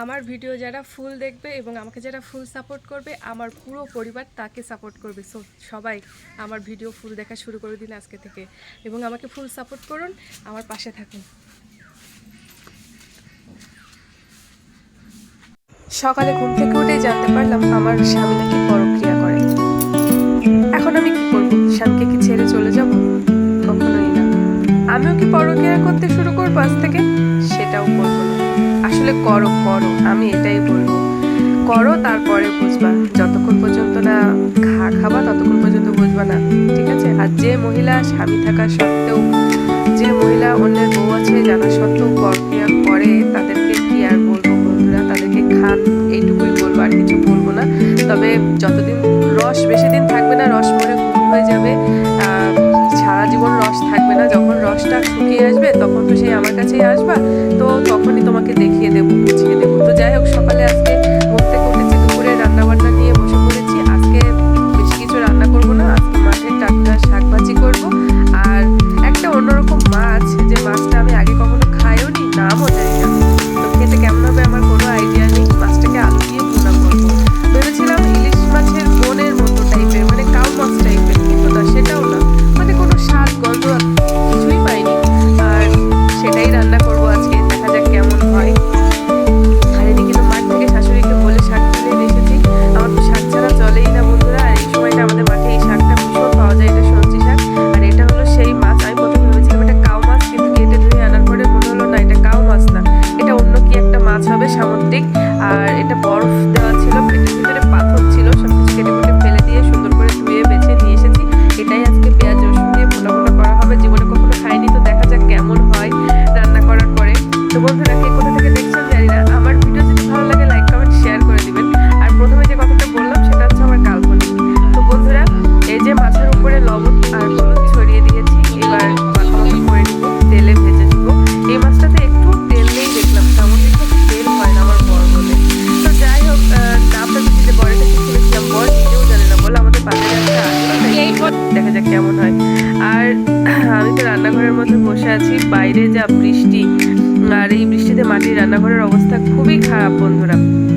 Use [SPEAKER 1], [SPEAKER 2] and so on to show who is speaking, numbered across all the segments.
[SPEAKER 1] আমার ভিডিও যারা ফুল দেখবে এবং আমাকে যারা ফুল সাপোর্ট করবে, আমার পুরো পরিবার তাকে সাপোর্ট করবে। সো সবাই আমার ভিডিও ফুল দেখা শুরু করে দিন আজকে থেকে এবং আমাকে ফুল সাপোর্ট করুন, আমার পাশে থাকুন। সকালে ঘুম থেকে উঠেই জানতে পারলাম আমার স্বামী নাকি পরক্রিয়া করে। এখন আমি কি করব? স্বামীকে কি ছেড়ে চলে যাব? কখনোই না। আমিও কি পরক্রিয়া করতে শুরু করব আজ থেকে? আসলে করো করো, আমি এটাই বলব। করো, তারপরে বুঝবা। যতক্ষণ পর্যন্ত না খা, খাবা, ততক্ষণ পর্যন্ত বুঝবা না, ঠিক আছে? আর যে মহিলা স্বামী থাকা সত্ত্বেও, যে মহিলা অন্যের বউ আছে, জানা সত্ত্বেও পরক্রিয়া করে, তাদেরকে কি আর বলব বন্ধুরা? তাদেরকে খান, এইটুকুই বলব, আর কিছু বলব না। তবে যতদিন রস, বেশি দিন থাকবে না, রস মরে হয়ে যাবে রস থাকবে না। যখন রসটা শুকিয়ে আসবে, তখন তো সেই আমার কাছেই আসবা। তো তখনই তোমাকে দেখিয়ে দেবো, বুঝিয়ে দেবো। তো যাই হোক বরফ দেওয়া ছিল পেটের ভিতরে কেমন হয়? আর আমি তো রান্নাঘরের মধ্যে বসে আছি, বাইরে যা বৃষ্টি, আর এই বৃষ্টিতে মাটির রান্নাঘরের অবস্থা খুবই খারাপ বন্ধুরা।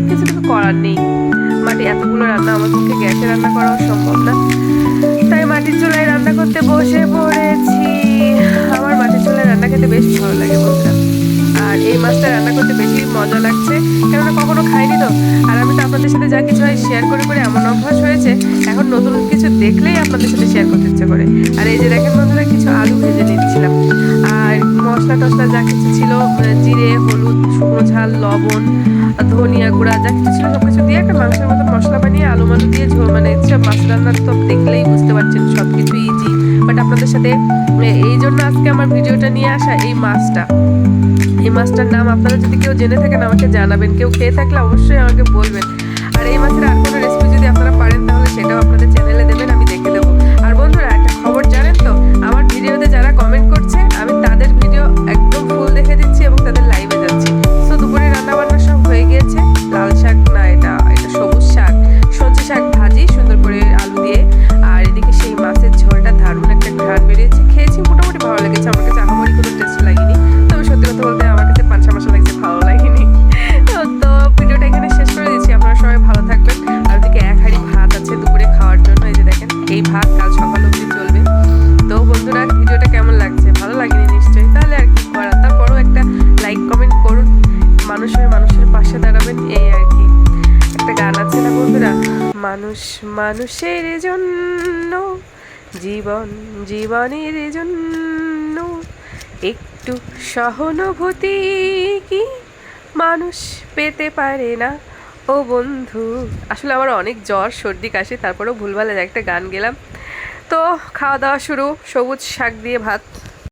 [SPEAKER 1] কিছু কিছু করার নেই। মাটি এতগুলো রান্না আমার পক্ষে গ্যাসে রান্না করাও সম্ভব না। তাই মাটির চুলায় রান্না করতে বসে পড়েছি। আমার মাটির চুলায় রান্না খেতে বেশ ভালো লাগে বন্ধুরা। আর এই মাছটা রান্না করতে বেশি মজা লাগছে, কেননা কখনো খাইনি তো। আর আমি তো আপনাদের সাথে যা কিছু হয় শেয়ার করে করে এমন অভ্যাস হয়েছে, এখন নতুন কিছু দেখলেই আপনাদের সাথে শেয়ার করতে ইচ্ছে করে। আর এই যে দেখেন বন্ধুরা, কিছু আলু ভেজে নিচ্ছিলাম। আর মশলা টশলা যা কিছু ছিল জিরে, হলুদ, শুকনো ঝাল, লবণ, ধনিয়া গুঁড়া যা কিছু ছিল সব কিছু দিয়ে একটা মাংসের মতো মশলা বানিয়ে আলু মালু দিয়ে ঝোল মানে সব মাছ রান্নার তো দেখলেই বুঝতে পারছেন সব কিছু ইজি বাট আপনাদের সাথে, এই জন্য আজকে আমার ভিডিওটা নিয়ে আসা এই মাছটা। এই মাছটার নাম আপনারা যদি কেউ জেনে থাকেন, আমাকে জানাবেন। কেউ খেয়ে থাকলে অবশ্যই আমাকে বলবেন। আর এই মাছের আর মানুষ মানুষের জন্য, জীবন জীবনের জন্য। একটু সহানুভূতি কি মানুষ পেতে পারে না? ও বন্ধু, আসলে আমার অনেক জ্বর, সর্দি, কাশি, তারপরেও ভুলভাল একটা গান গেলাম। তো খাওয়া দাওয়া শুরু, সবুজ শাক দিয়ে ভাত।